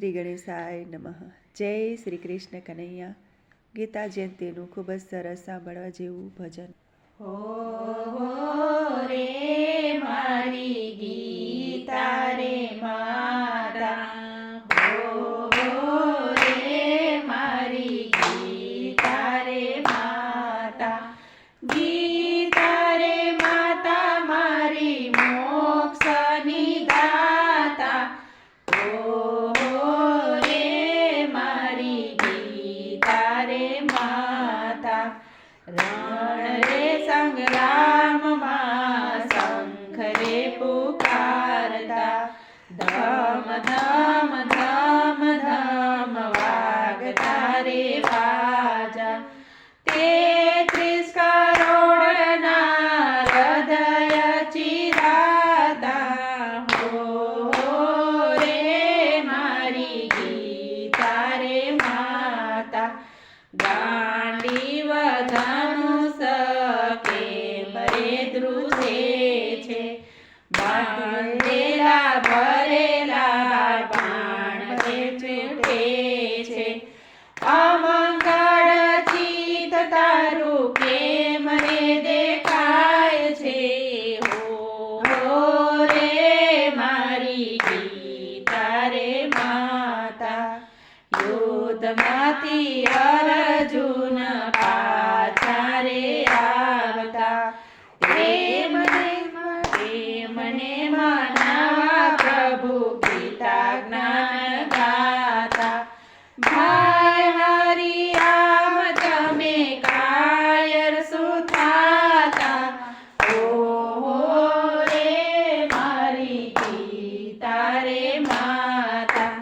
શ્રી ગણેશાય નમઃ. જય શ્રી કૃષ્ણ કનૈયા. ગીતા જયંતીનું ખૂબ જ સરસ સાંભળવા જેવું ભજન. હો રે મારી ગીતા રે માતા ધમ, ધામ ધામ ધામ વાગતા રે બાજા તેત્રીસ કરોડના હૃદય ચિરાતા હો મારી ગીતા માતા. ગાંડી વધાનું સકે રે ધ્રુજે છે. બાંધેલા ભરેલા બાણ રે છૂટે છે અમંગળ ચિત તારું કેમ રે દેખાય છે હો હો રે મારી ગીતા રે માતા યુદ્ધમાંથી અર્જુન પાછા રે આવતા પ્રેમને પ્રેમને મનાવા પ્રભુ ગીતા જ્ઞાન ગાતા ભાઈ હરી આમ તમે કાયર સુથાતા ઓ રે મારી ગીતા રે માતા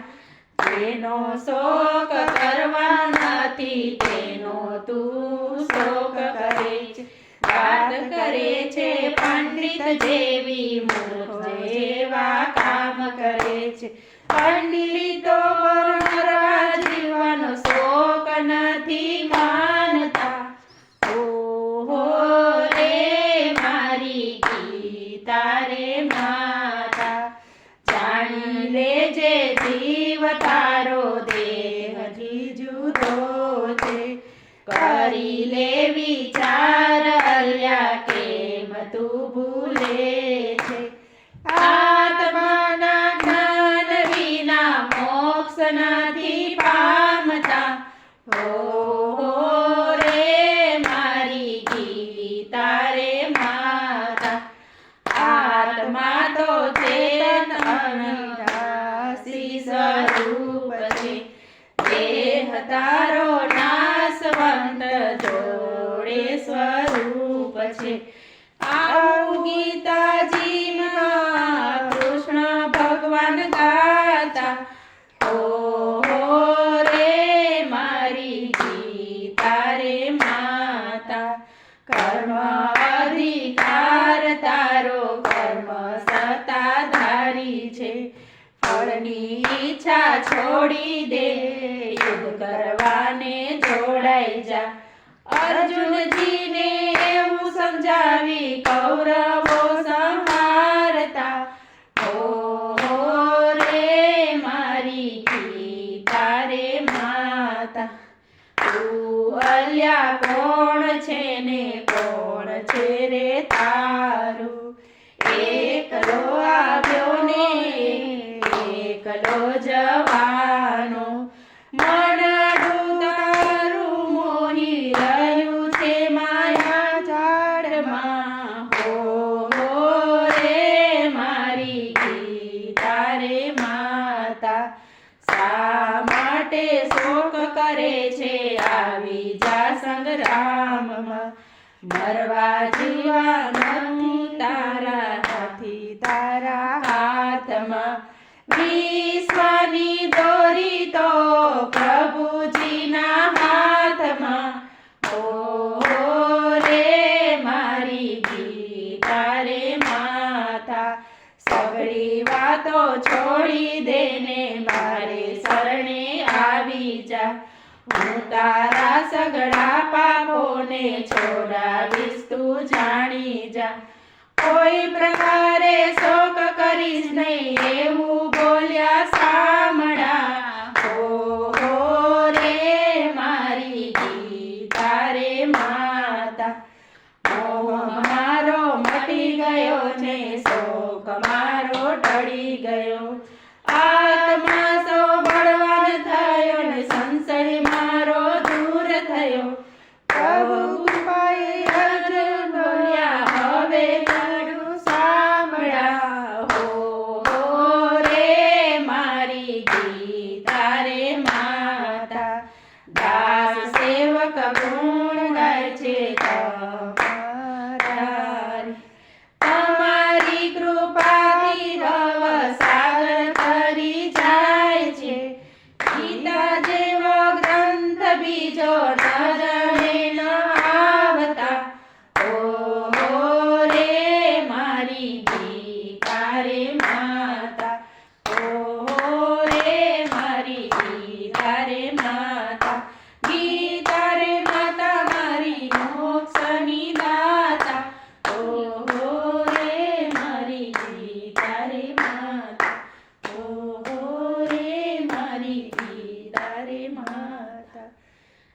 જેનો શોક કરવા નથી તેનો તું શોક કરે છે વાત કરે છે પંડિત જેવી મૂર્ખ જેવા કામ કરે છે. પંડિતો મરવા જીવન શોક નથી માનતા ઓહો રે મારી ગીતા રે માતા જાણી લેજે જીવ તારો દેહથી જુદો છે કરી લે વિચાર અલ્યા કેમ તું ભૂલે છે આત્માના જ્ઞાન વિના મોક્ષ નથી પામતા હો હો રે મારી ગીતા રે માતા આત્મા તો ચેતન અનિરાશી સ્વરૂપ છે. દેહ તારો નાશવંત જોડે સ્વરૂપ છે આવું ગીતાજીમાં કૃષ્ણ ભગવાન ગાતા ઓ હો રે મારી ગીતા રે માતા કર્મ તારો કર્મ સત્તાધારી છે. ફળની ઈચ્છા છોડી દે, યુદ્ધ કરવાને જોડાઈ જા. અર્જુનજીને એવું સમજાવી કૌરવો સંહારતા મારી ગીતા રે માતા, તું અલ્યા તારું. એકલો આવ્યો ને એકલો જવાનો. મનડું તારું મોહી રહ્યું છે માયા ઝાડમાં. હો મારી ગીતા માતા. શા માટે શોક કરે છે? આવી જા સંગ્રામમાં. મરવા જીવા નથી તારા નથી તારા હાથમાં વિશ્વની દોરી તો પ્રભુજીના હાથમાં. ઓ રે મારી ગીતા રે માતા, સગળી વાતો છોડી દેને મારે શરણે આવી જા હું તારા સગડા પાપોને છોડાવીશ તું જાણી જા. કોઈ પ્રકારે શોક કરીશ નહીં, એવું બોલ્યા સામડા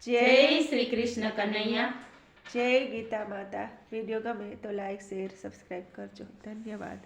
જય શ્રી કૃષ્ણ કનૈયા. જય ગીતા માતા. વીડિયો ગમે તો લાઈક શેર સબસ્ક્રાઈબ કરજો. ધન્યવાદ.